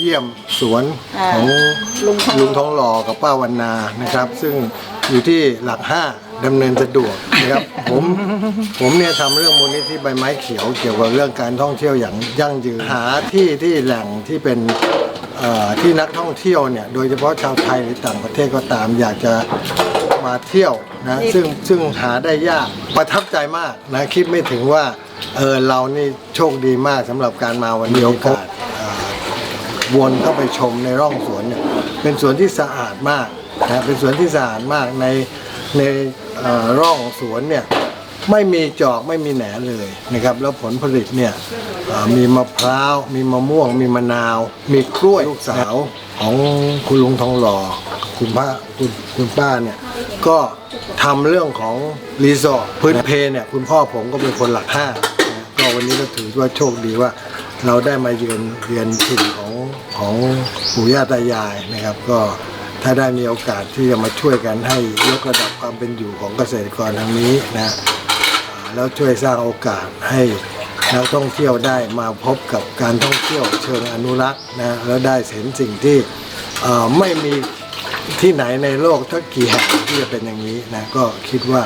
เยี่ยมสวนอ่าของลุงทองลุงทองหล่อกับป้าวันนานะครับ ซึ่งอยู่ที่หลักห้าดำเนินสะดวกนะครับผมผมเนี่ยทำเรื่องมูลนิธิใบไม้เขียวเกี่ยวกับเรื่องการท่องเที่ยวอย่างยั่งยืนหาที่ที่แหล่งที่เป็นเอ่อที่นักท่องเที่ยวเนี่ยโดยเฉพาะชาวไทยหรือต่างประเทศก็ตามอยากจะมาเที่ยวนะซึ่งซึ่งหาได้ยากประทับใจมากนะคิดไม่ถึงว่าเออเรานี่โชคดีมากสำหรับการมาวันนี้โอกาสเอ่อ วนเข้าไปชมในร่องสวนเนี่ยเป็นสวนที่สะอาดมากนะเป็นสวนที่สะอาดมากในในร่องสวนเนี่ยไม่มีจอกไม่มีแหนเลยนะครับแล้วผลผลิตเนี่ยมีมะพร้าวมีมะม่วง มีมะนาว มีกล้วยลูกสาวของคุณลุงทองหล่อคุณป้าคุณคุณป้าเนี่ยก็ทำเรื่องของรีสอร์ทพื้นเพเนี่ยคุณพ่อผมก็เป็นคนหลักห้านะก็วันนี้ก็ถือว่าโชคดีว่า เราได้มาเยือนเยือนถิ่นของของปู่ย่าตายายนะครับ ก็ถ้าได้มีโอกาสที่จะมาช่วยกันให้ยกระดับความเป็นอยู่ของเกษตรกรทางนี้นะแล้วช่วยสร้างโอกาสให้นักท่องเที่ยวได้มาพบกับการท่องเที่ยวเชิงอนุรักษ์นะแล้วได้เห็นสิ่งที่ไม่มีที่ไหนในโลกทักกี่แห่งที่จะเป็นอย่างนี้นะก็คิดว่า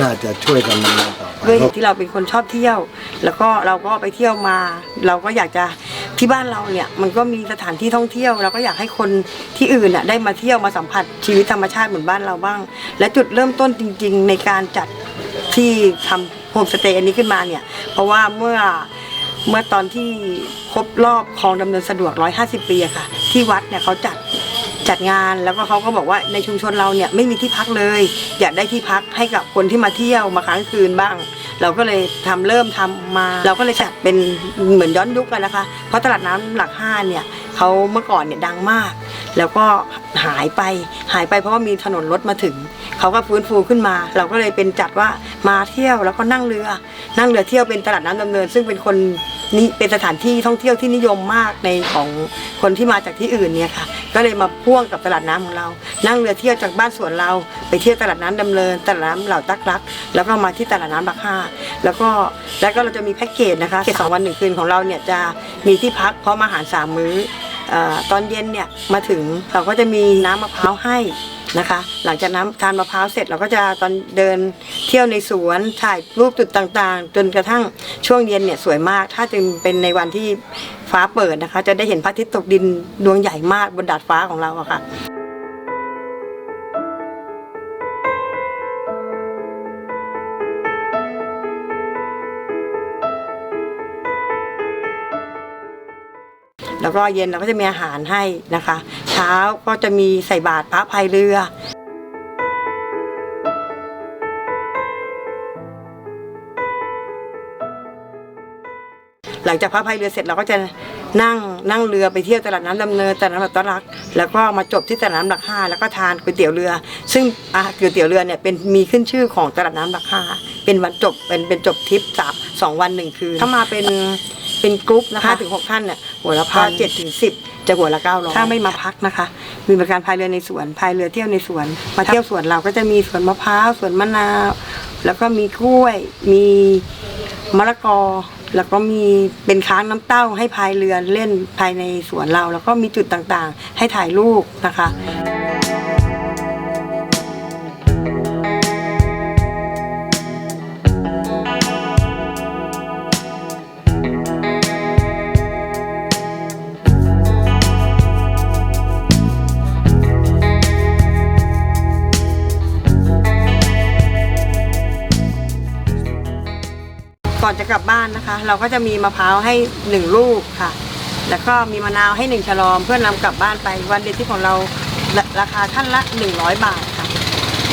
น่าจะช่วยกันดำเนินต่อไปด้วยที่เราเป็นคนชอบเที่ยว แล้วก็เราก็ไปเที่ยวมา เราก็อยากจะที่บ้านเราเนี่ยมันก็มีสถานที่ท่องเที่ยว เราก็อยากให้คนที่อื่นน่ะได้มาเที่ยวมาสัมผัสชีวิตธรรมชาติเหมือนบ้านเราบ้าง และจุดเริ่มต้นจริง ๆ ในการจัดที่ทำโฮมสเตย์อันนี้ขึ้นมาเนี่ย เพราะว่าเมื่อเมื่อตอนที่ครบรอบคลองดำเนินสะดวก 150 ปีอะค่ะ ที่วัดเนี่ยเขาจัด จัดงานแล้วก็เขาก็บอกว่าในชุมชนเราเนี่ยไม่มีที่พักเลย อยากได้ที่พักให้กับคนที่มาเที่ยวมาค้างคืนบ้าง เราก็เลยทำเริ่มทำมา เราก็เลยจัดเป็นเหมือนย้อนยุคกันนะคะ เพราะตลาดน้ำหลักห้าเนี่ยเขาเมื่อก่อนเนี่ยดังมาก แล้วก็หายไปหายไปเพราะว่ามีถนนรถมาถึงเขาก็ฟื้นฟูขึ้นมา เราก็เลยเป็นจัดว่ามาเที่ยวแล้วก็นั่งเรือ นั่งเรือเที่ยวเป็นตลาดน้ำดำเนิน ซึ่งเป็นคน นี่เป็นสถานที่ท่องเที่ยวที่นิยมมากในของคนที่มาจากที่อื่นเนี่ยค่ะ ก็เลยมาพ่วงกับตลาดน้ำของเรา นั่งเรือเที่ยวจากบ้านสวนเรา ไปเที่ยวตลาดน้ำดำเนิน ตลาดน้ำเหล่าตักรัก แล้วก็มาที่ตลาดน้ำรักห้าแล้วก็แล้วก็เราจะมีแพ็กเกจนะคะแค่สองวันหนึ่งคืนของเราเนี่ยจะมีที่พักพร้อมอาหารสามมื้อเอ่อตอนเย็นเนี่ยมาถึงเราก็จะมีน้ำมะพร้าวให้ นะคะ หลังจากน้ำทานมะพร้าวเสร็จเราก็จะตอนเดินเที่ยวในสวนถ่ายรูปจุดต่างๆ จนกระทั่งช่วงเย็นเนี่ยสวยมาก ถ้าจึงเป็นในวันที่ฟ้าเปิดนะคะ จะได้เห็นพระอาทิตย์ตกดินดวงใหญ่มากบนดาดฟ้าของเราอะค่ะ แล้วก็เย็นเราก็จะมีอาหารให้นะคะ เช้าก็จะมีใส่บาตรพระพายเรือหลังจากพระพายเรือเสร็จเราก็จะนั่งนั่งเรือไปเที่ยวตลาดน้ำดำเนินตลาดน้ำแบบต้นรัก แล้วก็มาจบที่ตลาดน้ำหลักห้าแล้วก็ทานก๋วยเตี๋ยวเรือ ซึ่งอาหารก๋วยเตี๋ยวเรือเนี่ยเป็นมีขึ้นชื่อของตลาดน้ำหลักห้าเป็นวันจบเป็นเป็นจบทริปสามสองวันหนึ่งคืนถ้ามาเป็นเป็นกรุ๊ปนะคะถึงหกท่านเนี่ย หัวละพันเจ็ดถึงสิบจะหัวละเก้าร้อยถ้าไม่มาพักนะคะ มีบริการพายเรือในสวนพายเรือเที่ยวในสวน มาเที่ยวสวนเราก็จะมีสวนมะพร้าวสวนมะนาว แล้วก็มีกล้วย มีมะละกอ แล้วก็มีเป็นค้างน้ำเต้าให้พายเรือเล่นภายในสวนเรา แล้วก็มีจุดต่างๆ ให้ถ่ายรูปนะคะ ก่อนจะกลับบ้านนะคะ เราก็จะมีมะพร้าวให้หนึ่งลูกค่ะ แล้วก็มีมะนาวให้หนึ่งฉลอมเพื่อนำกลับบ้านไปวันเด็กที่ของเราราราคาท่านละ 100 บาทค่ะ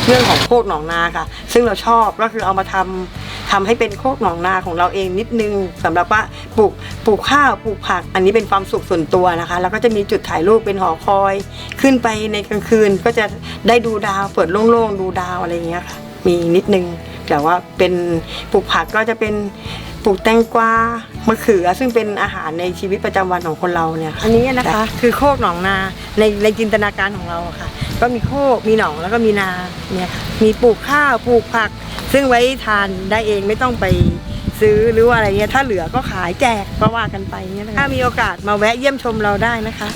เรื่องของโคกหนองนาค่ะ ซึ่งเราชอบก็คือเอามาทำทำให้เป็นโคกหนองนาของเราเองนิดนึงสำหรับว่าปลูกปลูกข้าวปลูกผัก อันนี้เป็นความสุขส่วนตัวนะคะ แล้วก็จะมีจุดถ่ายรูปเป็นหอคอย ขึ้นไปในกลางคืนก็จะได้ดูดาวเปิดโล่งๆดูดาวอะไรอย่างเงี้ยค่ะ มีนิดนึง แต่ว่าเป็นปลูกผักก็จะเป็นปลูกแตงกวามะเขือซึ่งเป็นอาหารในชีวิตประจำวันของคนเราเนี่ยค่ะอันนี้นะคะ คือโคกหนองนาในในจินตนาการของเราอะค่ะ ก็มีโคกมีหนองแล้วก็มีนาเนี่ยค่ะมีปลูกข้าวปลูกผัก ซึ่งไว้ทานได้เองไม่ต้องไปซื้อหรือว่าอะไรเงี้ยถ้าเหลือก็ขายแจกก็ว่ากันไปเงี้ยนะคะถ้ามีโอกาสมาแวะเยี่ยมชมเราได้นะคะ